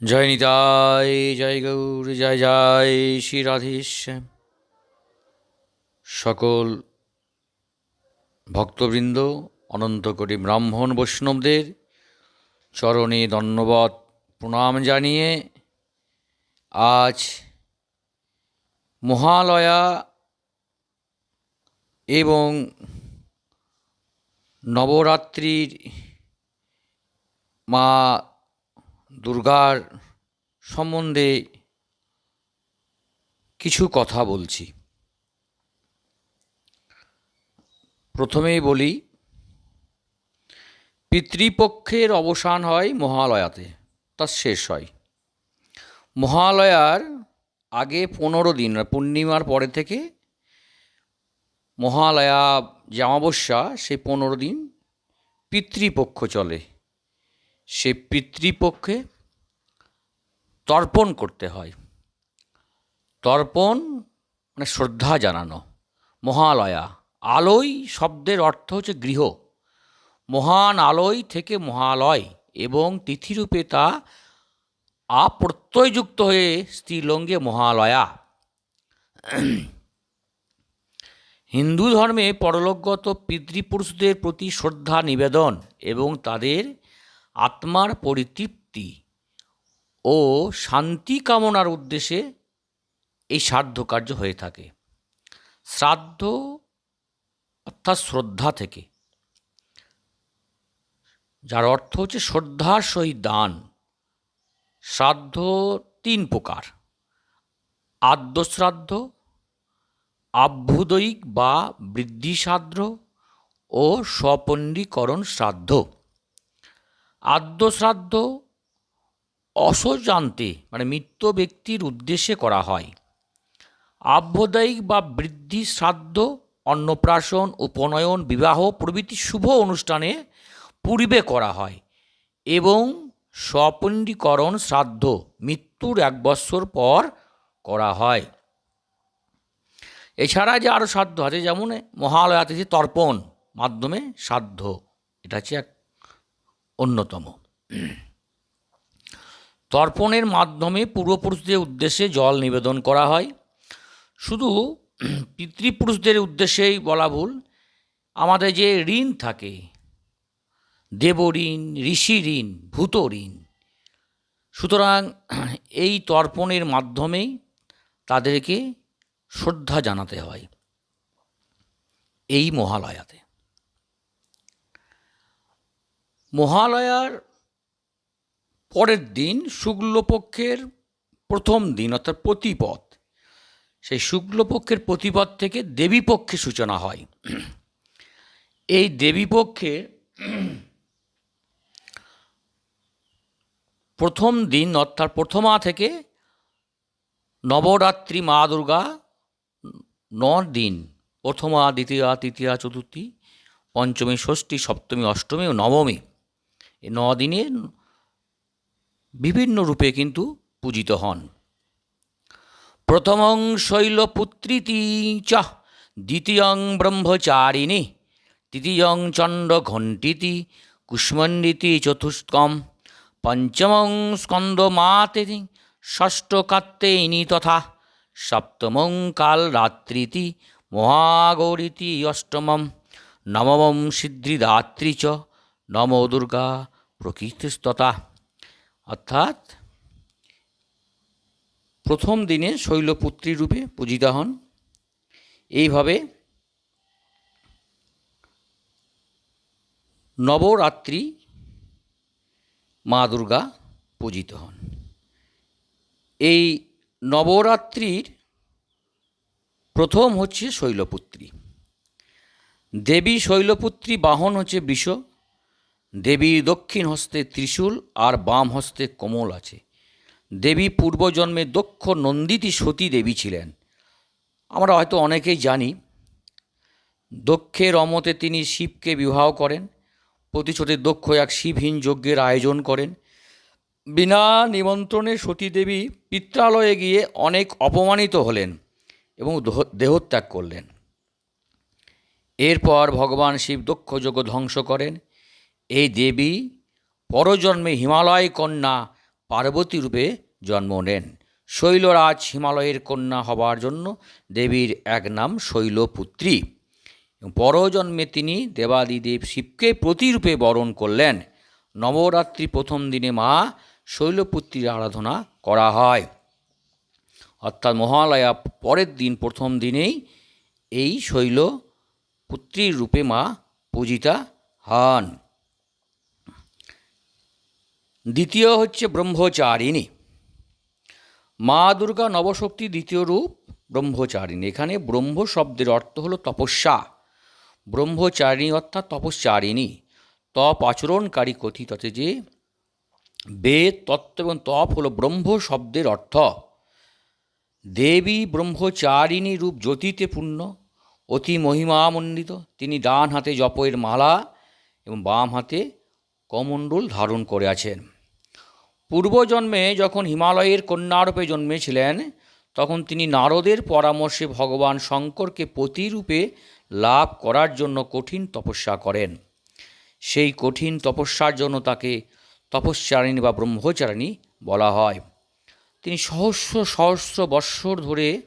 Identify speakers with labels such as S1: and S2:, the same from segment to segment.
S1: জয় নিতাই, জয় গৌর, জয় জয় শ্রী রাধেশ্যাম সকল ভক্তবৃন্দ অনন্ত কোটি ব্রাহ্মণ বৈষ্ণবদের চরণে ধন্যবাদ, প্রণাম জানিয়ে আজ মহালয়া এবং নবরাত্রির মা দুর্গার সম্বন্ধে কিছু কথা বলছি। প্রথমেই বলি, পিতৃপক্ষের অবসান হয় মহালয়াতে তার শেষ হয়। মহালয়ার আগে পনেরো দিন পূর্ণিমার পরে থেকে মহালয়া যে অমাবস্যা, সেই পনেরো দিন পিতৃপক্ষ চলে। সে পিতৃপক্ষে তর্পণ করতে হয়। তর্পণ মানে শ্রদ্ধা জানানো, মহালয়া। আলোয় শব্দের অর্থ হচ্ছে গৃহ। মহান আলোয় থেকে মহালয় এবং তিথিরূপে তা আপ্রত্যয়যুক্ত হয়ে স্ত্রীলঙ্গে মহালয়া। হিন্দু ধর্মে পরলোকগত পিতৃপুরুষদের প্রতি শ্রদ্ধা নিবেদন এবং তাদের আত্মার পরিতৃপ্তি ও শান্তি কামনার উদ্দেশ্যে এই শ্রাদ্ধ কার্য হয়ে থাকে। শ্রাদ্ধ অর্থাৎ শ্রদ্ধা থেকে। যার অর্থ হচ্ছে শ্রদ্ধার সহিত দান। শ্রাদ্ধ তিন প্রকার। আদ্যশ্রাদ্ধ, আভ্যুদয়িক বা বৃদ্ধি শ্রাদ্ধ ও স্বপণ্ডীকরণ শ্রাদ্ধ। আদ্যশ্রাদ্ধ অসজান্তে মানে মৃত্য ব্যক্তির উদ্দেশ্যে করা হয়। আভ্যদায়িক বা বৃদ্ধি শ্রাদ্ধ, অন্নপ্রাশন, উপনয়ন, বিবাহ প্রভৃতি শুভ অনুষ্ঠানে পূর্বে করা হয় এবং স্বপণ্ডীকরণ শ্রাদ্ধ মৃত্যুর এক বৎসর পর করা হয়। এছাড়া যে আরও শ্রাদ্ধ আছে, যেমন মহালয়াতে যে তর্পণ মাধ্যমে শ্রাদ্ধ, এটা হচ্ছে এক অন্যতম। তর্পণের মাধ্যমে পূর্বপুরুষদের উদ্দেশ্যে জল নিবেদন করা হয়। শুধু পিতৃপুরুষদের উদ্দেশ্যেই বলা ভুল। আমাদের যে ঋণ থাকে, দেব ঋণ, ঋষি ঋণ, ভূত ঋণ, সুতরাং এই তর্পণের মাধ্যমেই তাদেরকে শ্রদ্ধা জানাতে হয়। এই মহালয়াতে। মহালয়ার পরের দিন শুক্লপক্ষের প্রথম দিন, অর্থাৎ প্রতিপদ। সেই শুক্লপক্ষের প্রতিপদ থেকে দেবীপক্ষে সূচনা হয়। এই দেবীপক্ষে প্রথম দিন, অর্থাৎ প্রথমা থেকে নবরাত্রি মা দুর্গা ন দিন, প্রথমা, দ্বিতীয়া, তৃতীয়া, চতুর্থী, পঞ্চমী, ষষ্ঠী, সপ্তমী, অষ্টমী ও নবমী। ন দিনে বিভিন্ন রূপে কিন্তু পূজিত হন। প্রথমং শৈলপুত্রীতি চ, দ্বিতীয়ং ব্রহ্মচারিণী, তৃতীয়ং চণ্ড ঘণ্টিতি কুষ্মণ্ডিতি চতুষ্কম, পঞ্চমং স্কন্দমাতেতি ষষ্ঠ কাত্তেয়িনী তথা সপ্তমং কাল রাত্রিতি মহাগৌরীতি অষ্টমম নবমম সিদ্ধিদাত্রী চ নম দুর্গা প্রকৃতিস্ততা অর্থাৎ প্রথম দিনে শৈলপুত্রী রূপে পূজিতা হন। এইভাবে নবরাত্রি মা দুর্গা পূজিত হন। এই নবরাত্রির প্রথম হচ্ছে শৈলপুত্রী। দেবী শৈলপুত্রী বাহন হচ্ছে বৃষ। দেবীর দক্ষিণ হস্তে ত্রিশূল আর বাম হস্তে কমল আছে। দেবী পূর্বজন্মে দক্ষ নন্দিতী সতী দেবী ছিলেন। আমরা হয়তো অনেকেই জানি, দক্ষের অমতে তিনি শিবকে বিবাহ করেন প্রতিশোধে দক্ষ এক শিবহীন যজ্ঞের আয়োজন করেন। বিনা নিমন্ত্রণে সতীদেবী পিত্রালয়ে গিয়ে অনেক অপমানিত হলেন এবং দেহত্যাগ করলেন। এরপর ভগবান শিব দক্ষ যজ্ঞ ধ্বংস করেন। এই দেবী পরজন্মে হিমালয় কন্যা পার্বতী রূপে জন্ম নেন। শৈলরাজ হিমালয়ের কন্যা হবার জন্য দেবীর এক নাম শৈলপুত্রী। পরজন্মে তিনি দেবাদিদেব শিবকে প্রতিরূপে বরণ করলেন। নবরাত্রি প্রথম দিনে মা শৈলপুত্রীর আরাধনা করা হয়। অর্থাৎ মহালয়া পরের দিন প্রথম দিনেই এই শৈল পুত্রীর রূপে মা পূজিতা হন। দ্বিতীয় হচ্ছে ব্রহ্মচারিণী। মা দুর্গা নবশক্তি দ্বিতীয় রূপ, ব্রহ্মচারিণী। এখানে ব্রহ্ম শব্দের অর্থ হলো তপস্যা। ব্রহ্মচারিণী অর্থাৎ তপস্যারিণী তপ আচরণকারী কথিত আছে যে, বেদ, তত্ত্ব এবং তপ হলো ব্রহ্ম শব্দের অর্থ। দেবী ব্রহ্মচারিণী রূপ জ্যোতিতে পূর্ণ, অতি মহিমামণ্ডিত। তিনি ডান হাতে জপের মালা এবং বাম হাতে কমণ্ডল ধারণ করে আছেন। পূর্বজন্মে যখন হিমালয়ের কন্যারূপে জন্মেছিলেন, তখন তিনি নারদের পরামর্শে ভগবান শঙ্করকে প্রতিরূপে লাভ করার জন্য কঠিন তপস্যা করেন। সেই কঠিন তপস্যার জন্য তাকে তপস্যারিণী বা ব্রহ্মচারিণী বলা হয়। তিনি সহস্র সহস্র বৎসর ধরে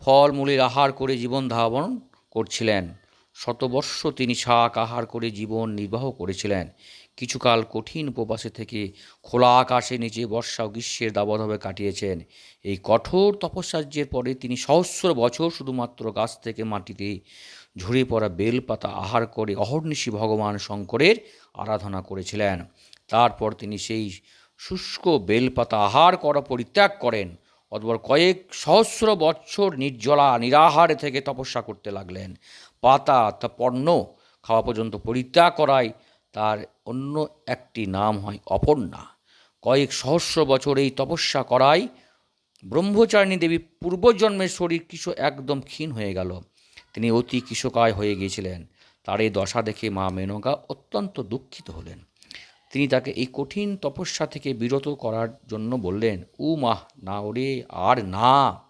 S1: ফলমূলের আহার করে জীবন ধারণ করছিলেন। শতবর্ষ তিনি শাক আহার করে জীবন নির্বাহ করেছিলেন। কিছুকাল কঠিন উপবাসে থেকে খোলা আকাশে নিচে বর্ষা ও গ্রীষ্মের দাবদাবে কাটিয়েছেন। এই কঠোর তপস্যার্যের পরে তিনি সহস্র বছর শুধুমাত্র গাছ থেকে মাটিতে ঝরে পড়া বেলপাতা আহার করে অহর্নিশি ভগবান শঙ্করের আরাধনা করেছিলেন। তারপর তিনি সেই শুষ্ক বেলপাতা আহার করা পরিত্যাগ করেন। অতপর কয়েক সহস্র বৎসর নির্জলা নিরাহারে থেকে তপস্যা করতে লাগলেন। পাতা, তা পণ্য খাওয়া পর্যন্ত পরিত্যাগ করায় তার অন্য একটি নাম হয় অপর্ণা। কয়েক সহস্র বছর এই তপস্যা করায় ব্রহ্মচারিণী দেবী পূর্বজন্মের শরীর কিছু একদম ক্ষীণ হয়ে গেল। তিনি অতি কিশকায় হয়ে গিয়েছিলেন। তার এই দশা দেখে মা মেনকা অত্যন্ত দুঃখিত হলেন। তিনি তাকে এই কঠিন তপস্যা থেকে বিরত করার জন্য বললেন, উ মাহ, না ওরে, আর না।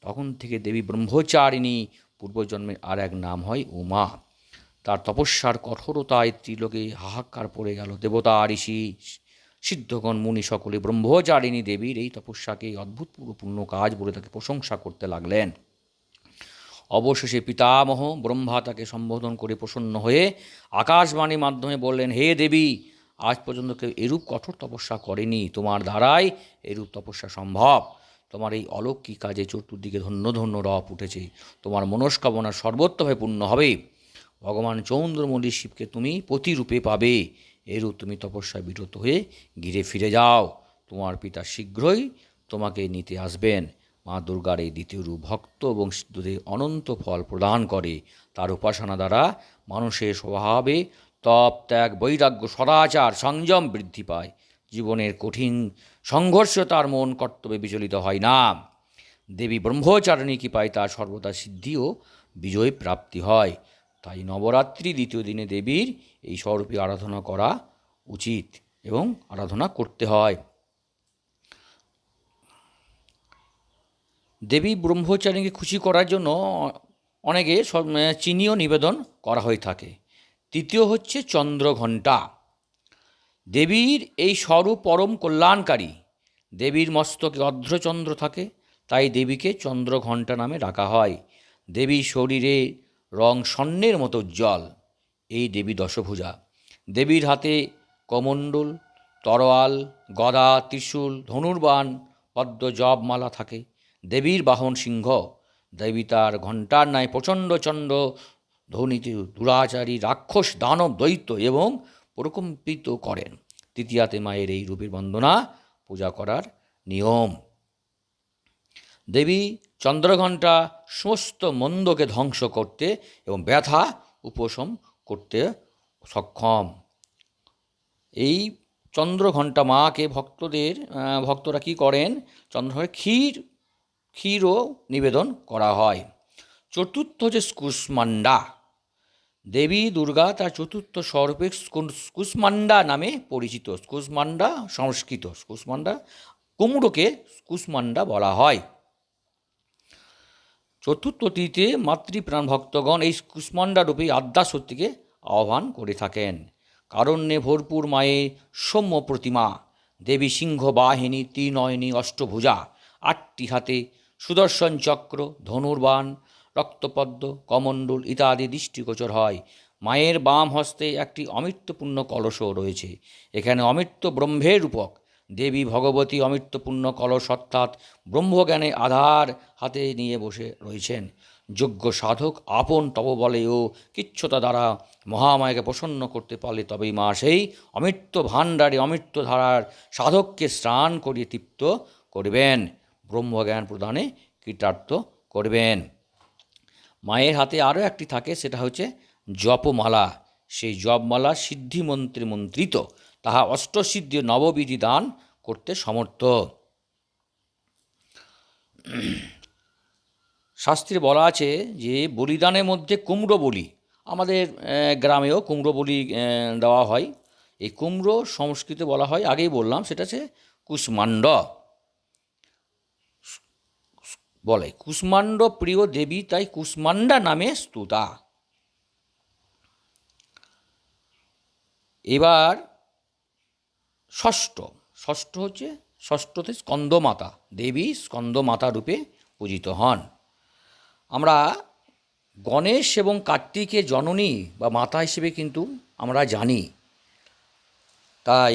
S1: তখন থেকে দেবী ব্রহ্মচারিণী পূর্বজন্মের আর এক নাম হয় উমা। তার তপস্যার কঠোরতায় ত্রিলোকে হাহাকার পড়ে গেল দেবতা ঋষি। সিদ্ধগণ, মুনি সকলে, ব্রহ্মচারিণী দেবীর এই তপস্যাকে অদ্ভুতপূর্ণ কাজ বলে তাকে প্রশংসা করতে লাগলেন। অবশেষে পিতামহ ব্রহ্মা তাকে সম্বোধন করে প্রসন্ন হয়ে আকাশবাণীর মাধ্যমে বললেন, হে দেবী, আজ পর্যন্ত কেউ এরূপ কঠোর তপস্যা করেনি। তোমার দ্বারাই এরূপ তপস্যা সম্ভব। তোমার এই অলৌকিক কাজে চতুর্দিকে ধন্য ধন্য রপ উঠেছে। তোমার মনস্কামনা সর্বোত্তভাবে পূর্ণ হবে। ভগবান চৌন্দ্রমল্লী শিবকে তুমি প্রতিরূপে পাবে। এরূপ তুমি তপস্যায় বিরত হয়ে ঘিরে ফিরে যাও। তোমার পিতা শীঘ্রই তোমাকে নিতে আসবেন। মা দুর্গার এই দ্বিতীয় রূপ ভক্ত এবং সিদ্ধদের অনন্ত ফল প্রদান করে। তার উপাসনা দ্বারা মানুষের স্বভাবে তপ, ত্যাগ, বৈরাগ্য, সদাচার, সংযম বৃদ্ধি পায়। জীবনের কঠিন সংঘর্ষ তার মন কর্তব্যে বিচলিত হয় না। দেবী ব্রহ্মচারিণী কৃপায় তার সর্বদা সিদ্ধি ও বিজয় প্রাপ্তি হয়। তাই নবরাত্রি দ্বিতীয় দিনে দেবীর এই স্বরূপে আরাধনা করা উচিত এবং আরাধনা করতে হয়। দেবী ব্রহ্মচারীকে খুশি করার জন্য অনেকে চিনিও নিবেদন করা হয়ে থাকে। তৃতীয় হচ্ছে চন্দ্রঘণ্টা। দেবীর এই স্বরূপ পরম কল্যাণকারী। দেবীর মস্তকে অর্ধচন্দ্র থাকে, তাই দেবীকে চন্দ্রঘণ্টা নামে ডাকা হয়। দেবীর শরীরে রং স্বর্ণের মতো উজ্জ্বল। এই দেবী দশভুজা। দেবীর হাতে কমণ্ডল, তরোয়াল, গদা, ত্রিশূল, ধনুর্বাণ পদ্ম জপমালা থাকে। দেবীর বাহন সিংহ। দেবী তার ঘণ্টার ন্যায় প্রচণ্ড চণ্ড ধ্বনিতে দুরাচারী রাক্ষস দানব দৈত্য এবং প্রকম্পিত করেন। তৃতীয়াতে মায়ের এই রূপের বন্দনা, পূজা করার নিয়ম। দেবী চন্দ্রঘণ্টা সমস্ত মন্দকে ধ্বংস করতে এবং ব্যথা উপশম করতে সক্ষম। এই চন্দ্রঘণ্টা মাকে ভক্তদের ভক্তরা কি করেন? চন্দ্রঘণ্টা ক্ষীর, ক্ষীরও নিবেদন করা হয়। চতুর্থ হচ্ছে স্কুসমান্ডা দেবী দুর্গা তার চতুর্থ স্বরূপে স্কু- স্কুসমান্ডা নামে পরিচিত। স্কুসমান্ডা সংস্কৃত স্কুসমান্ডা কুমড়োকে স্কুসমান্ডা বলা হয়। চতুর্থটিতে মাতৃপ্রাণ ভক্তগণ এই কুষ্মান্ডা রূপে আদ্যা শক্তিকে আহ্বান করে থাকেন। কারণ্যে ভরপুর মায়ের সৌম্য প্রতিমা, দেবী সিংহ বাহিনী, ত্রিনয়নী অষ্টভুজা, আটটি হাতে সুদর্শন চক্র, ধনুর্বাণ, রক্তপদ্ম, কমণ্ডল ইত্যাদি দৃষ্টিগোচর হয়। মায়ের বাম হস্তে একটি অমৃত্যপূর্ণ কলসও রয়েছে। এখানে অমৃত্য ব্রহ্মের রূপক দেবী ভগবতী অমৃত্যপূর্ণ কলস অর্থাৎ ব্রহ্মজ্ঞানে আধার হাতে নিয়ে বসে রয়েছেন। যোগ্য সাধক আপন তপবলে ও কিচ্ছতা দ্বারা মহামায়াকে প্রসন্ন করতে পারলে তবেই মা সেই অমৃত্য ভাণ্ডারে অমৃত্য ধারার সাধককে স্নান করিয়ে তৃপ্ত করবেন। ব্রহ্মজ্ঞান প্রদানে কৃতার্থ করবেন। মায়ের হাতে আরও একটি থাকে, সেটা হচ্ছে জপমালা। সেই জপমালা সিদ্ধিমন্ত্রে মন্ত্রিত। তাহা অষ্টসিদ্ধি নববিধি দান করতে সমর্থ। শাস্ত্রে বলা আছে যে, বলিদানের মধ্যে কুমড়ো বলি, আমাদের গ্রামেও কুমড়ো বলি দেওয়া হয়। এই কুমড়ো সংস্কৃতে বলা হয়, আগেই বললাম, সেটা হচ্ছে কুষ্মাণ্ড। বলে, কুষ্মাণ্ড প্রিয় দেবী, তাই কুষ্মাণ্ডা নামে স্তুতা। এবার ষষ্ঠ। ষষ্ঠ হচ্ছে, ষষ্ঠতে স্কন্দমাতা, দেবী স্কন্দমাতা রূপে পূজিত হন। আমরা গণেশ এবং কার্তিকের জননী বা মাতা হিসেবে কিন্তু আমরা জানি। তাই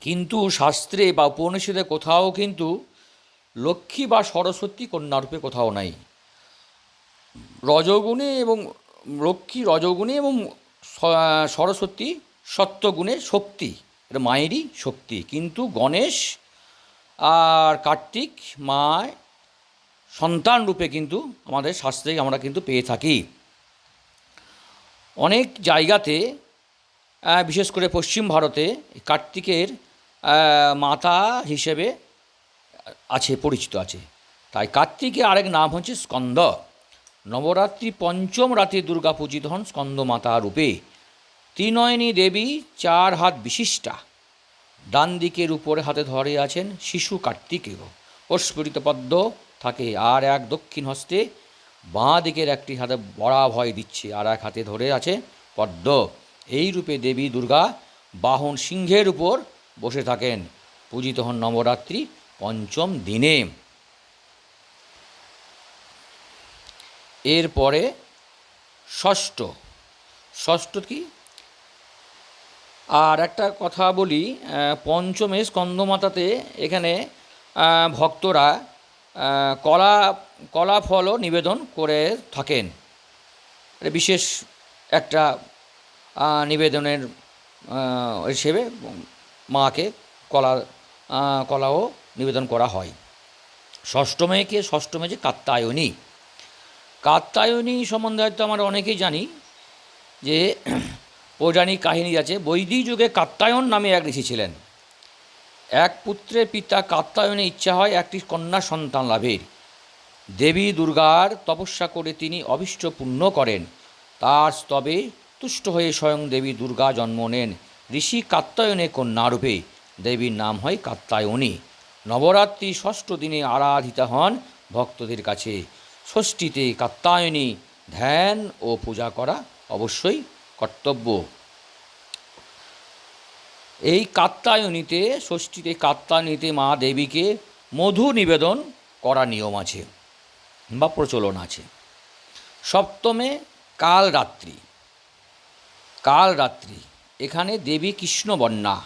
S1: কিন্তু শাস্ত্রে বা উপনিষদে কোথাও কিন্তু লক্ষ্মী বা সরস্বতী কন্যারূপে কোথাও নাই। রজগুণে এবং লক্ষ্মী রজগুণে এবং সরস্বতী সত্যগুণে শক্তি এটা মায়েরই শক্তি। কিন্তু গণেশ আর কার্তিক মা সন্তান রূপে কিন্তু আমাদের শাস্ত্রে আমরা কিন্তু পেয়ে থাকি। অনেক জায়গাতে বিশেষ করে পশ্চিম ভারতে কার্তিকের মাতা হিসেবে আছে, পরিচিত আছে। তাই কার্তিকের আরেক নাম হচ্ছে স্কন্দ। নবরাত্রি পঞ্চম রাতে দুর্গা পূজিত হন স্কন্দ মাতা রূপে। ত্রিনয়নী দেবী চার হাত বিশিষ্টা। ডান দিকের উপরে হাতে ধরে আছেন শিশু কার্তিকেয়। প্রস্ফুটিত পদ্ম থাকে আর এক দক্ষিণ হস্তে। বাঁ দিকের একটি হাতে বড়া ভয় দিচ্ছে আর এক হাতে ধরে আছে পদ্ম। এই রূপে দেবী দুর্গা বাহন সিংহের উপর বসে থাকেন। পূজিত হন নবরাত্রি পঞ্চম দিনে। এরপরে ষষ্ঠ। ষষ্ঠ কি? আর একটা কথা বলি পঞ্চমে স্কন্দমাতাতে এখানে ভক্তরা কলা কলা ফলও নিবেদন করে থাকেন। বিশেষ একটা নিবেদনের হিসেবে মাকে কলা কলাও নিবেদন করা হয়। ষষ্ঠমেকে ষষ্ঠমে যে কাত্তায়নী কাত্তায়নী সম্বন্ধে হয়তো আমরা অনেকেই জানি যে পৌরাণিক কাহিনী আছে, বৈদিক যুগে কাত্তায়ন নামে এক ঋষি ছিলেন। এক পুত্রের পিতা কাত্তায়নের ইচ্ছা হয় একটি কন্যা সন্তান লাভের। দেবী দুর্গার তপস্যা করে তিনি অভিষ্ট পূর্ণ করেন। তার স্তবে তুষ্ট হয়ে স্বয়ং দেবী দুর্গা জন্ম নেন। ঋষি কাত্তায়নে কন্যারূপে দেবীর নাম হয় কাত্তায়নী নবরাত্রি ষষ্ঠ দিনে আরাধিতা হন ভক্তদের কাছে। ষষ্ঠীতে কাত্তায়নী ধ্যান ও পূজা করা অবশ্যই কর্তব্য। এই কাত্তায়নীতে ষষ্ঠীতে কাত্তায়নীতে মা দেবীকে মধু নিবেদন করা নিয়ম আছে বা প্রচলন আছে। সপ্তমে কাল রাত্রি কাল রাত্রি এখানে দেবী কৃষ্ণবন্যা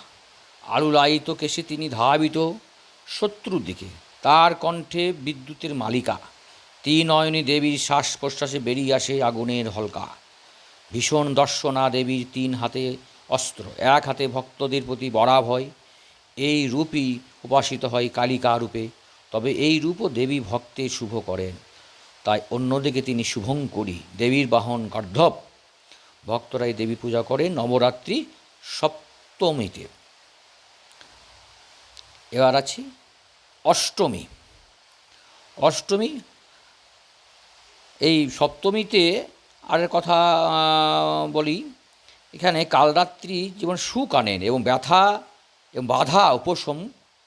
S1: আলুলায়িত কেশে তিনি ধাবিত শত্রুর দিকে, তার কণ্ঠে বিদ্যুতের মালিকা, ত্রিনয়নী দেবীর শ্বাস প্রশ্বাসে বেরিয়ে আসে আগুনের হলকা। ভীষণ দর্শনা দেবীর তিন হাতে অস্ত্র। এক হাতে ভক্তদের প্রতি বরাভয়। এই রূপই উপাসিত হয় কালিকা রূপে। তবে এই রূপও দেবী ভক্তে শুভ করেন। তাই অন্যদিকে তিনি শুভঙ্করী, দেবীর বাহন গর্ধব। ভক্তরাই দেবী পূজা করে নবরাত্রি সপ্তমীতে। এবার আছি অষ্টমী। অষ্টমী, এই সপ্তমীতে আর কথা বলি, এখানে কালরাত্রি যেমন সুখ আনেন এবং ব্যথা এবং বাধা উপশম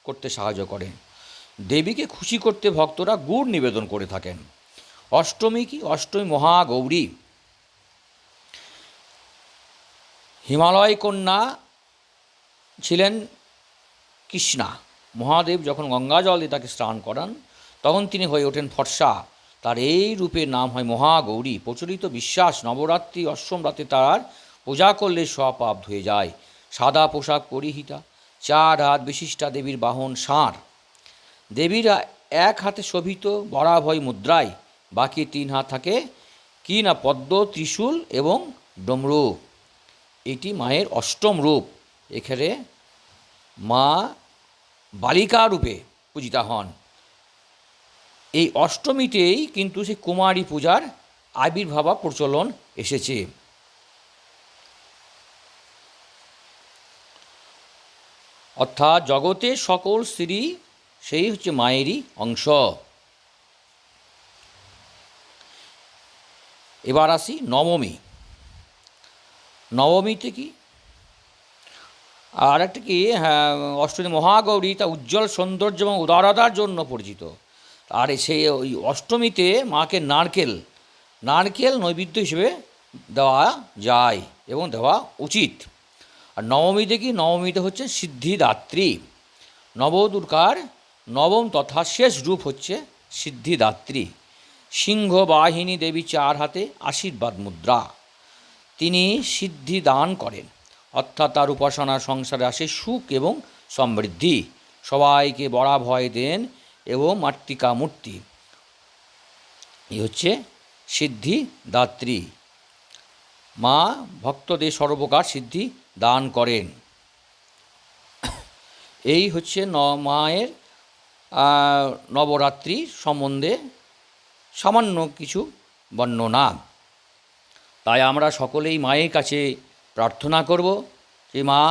S1: করতে সাহায্য করেন দেবীকে খুশি করতে ভক্তরা গুড় নিবেদন করে থাকেন। অষ্টমী কি? অষ্টমী মহাগৌরী হিমালয় কন্যা ছিলেন কৃষ্ণা। মহাদেব যখন গঙ্গা জল দিয়ে তাকে স্নান করান, তখন তিনি হয়ে ওঠেন ফর্সা। তার এই রূপের নাম হয় মহাগৌরী। প্রচলিত বিশ্বাস, নবরাত্রি, অষ্টম রাতে তার পূজা করলে সব পাপ ধুয়ে যায়। সাদা পোশাক পরিহিতা, চার হাত বিশিষ্টা দেবীর বাহন ষাঁড় দেবীরা এক হাতে শোভিত বরাভয় মুদ্রায়, বাকি তিন হাত থাকে কি না পদ্ম, ত্রিশূল এবং ডমরূপ এটি মায়ের অষ্টম রূপ। এখানে মা বালিকা রূপে পূজিতা হন। এই অষ্টমীতেই কিন্তু সেই কুমারী পূজার আবির্ভাবা প্রচলন এসেছে। অর্থাৎ জগতের সকল স্ত্রী সেই হচ্ছে মায়েরই অংশ। এবার আসি নবমী। নবমীতে কি? আর একটা কি? হ্যাঁ অষ্টমী মহাগৌরী তা উজ্জ্বল সৌন্দর্য এবং উদারতার জন্য পরিচিত। আর সেই ওই অষ্টমীতে মাকে নারকেল নারকেল নৈবেদ্য হিসেবে দেওয়া যায় এবং দেওয়া উচিত। আর নবমীতে কি? নবমীতে হচ্ছে সিদ্ধিদাত্রী। নবদুর্গার নবম তথা শেষ রূপ হচ্ছে সিদ্ধিদাত্রী। সিংহ বাহিনী দেবী চার হাতে আশীর্বাদ মুদ্রা। তিনি সিদ্ধি দান করেন। অর্থাৎ তার উপাসনা সংসারে আসে সুখ এবং সমৃদ্ধি। সবাইকে বড়া ভয় দেন এবং মাতৃকা মূর্তি এই হচ্ছে সিদ্ধি দাত্রী। মা ভক্তদের সর্বপ্রকার সিদ্ধি দান করেন। এই হচ্ছে ন মায়ের নবরাত্রি সম্বন্ধে সামান্য কিছু বর্ণনা। তাই আমরা সকলেই মায়ের কাছে প্রার্থনা করব যে মা,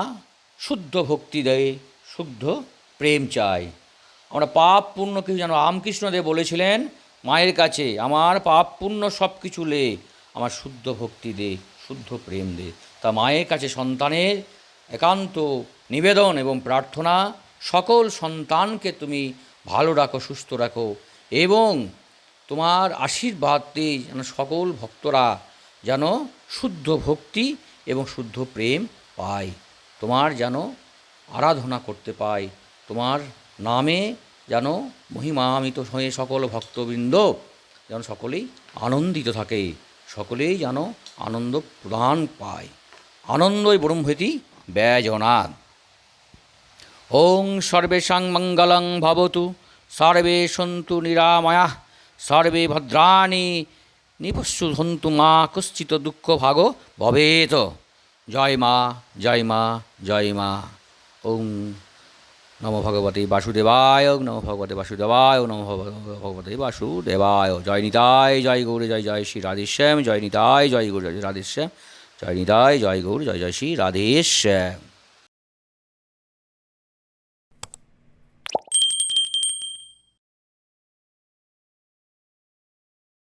S1: শুদ্ধ ভক্তি দেয়, শুদ্ধ প্রেম চাই আমরা পাপ পুণ্য কিছু যেন রামকৃষ্ণদেব বলেছিলেন, মায়ের কাছে আমার পাপ পুণ্য সব কিছু লে, আমার শুদ্ধ ভক্তি দে, শুদ্ধ প্রেম দে। তা মায়ের কাছে সন্তানের একান্ত নিবেদন এবং প্রার্থনা, সকল সন্তানকে তুমি ভালো রাখো, সুস্থ রাখো এবং তোমার আশীর্বাদ আশীর্বাদে যেন সকল ভক্তরা যেন শুদ্ধ ভক্তি এবং শুদ্ধ প্রেম পায়, তোমার যেন আরাধনা করতে পায়, তোমার নামে যেন মহিমামিত হয়ে সকল ভক্তবৃন্দ যেন সকলেই আনন্দিত থাকে, সকলেই যেন আনন্দ প্রদান পায়। আনন্দই ব্রহ্মেতি ব্যজনাদ ওং সর্বেষাং মঙ্গলং ভবতু, সর্বে সন্তু নিরাময়া, সর্বে ভদ্রাণি নিপস্যু সন্তু মা কশ্চিত দুঃখ ভাগ ভবেত। জয় মা জয় মা জয় মা। ওং নম ভগবতী বাসুদেবায়, নম ভগবতে বাসুদেবায়, নম ভগবতী বাসুদেবায়। জয় নিতাই, জয় গৌর, জয় জয় শ্রী রাধেশ্যাম, জয় নিতাই, জয় গৌর, জয় রাধেশ্যাম, জয় নিতাই, জয় গৌর, জয় জয় শ্রী রাধেশ্যাম।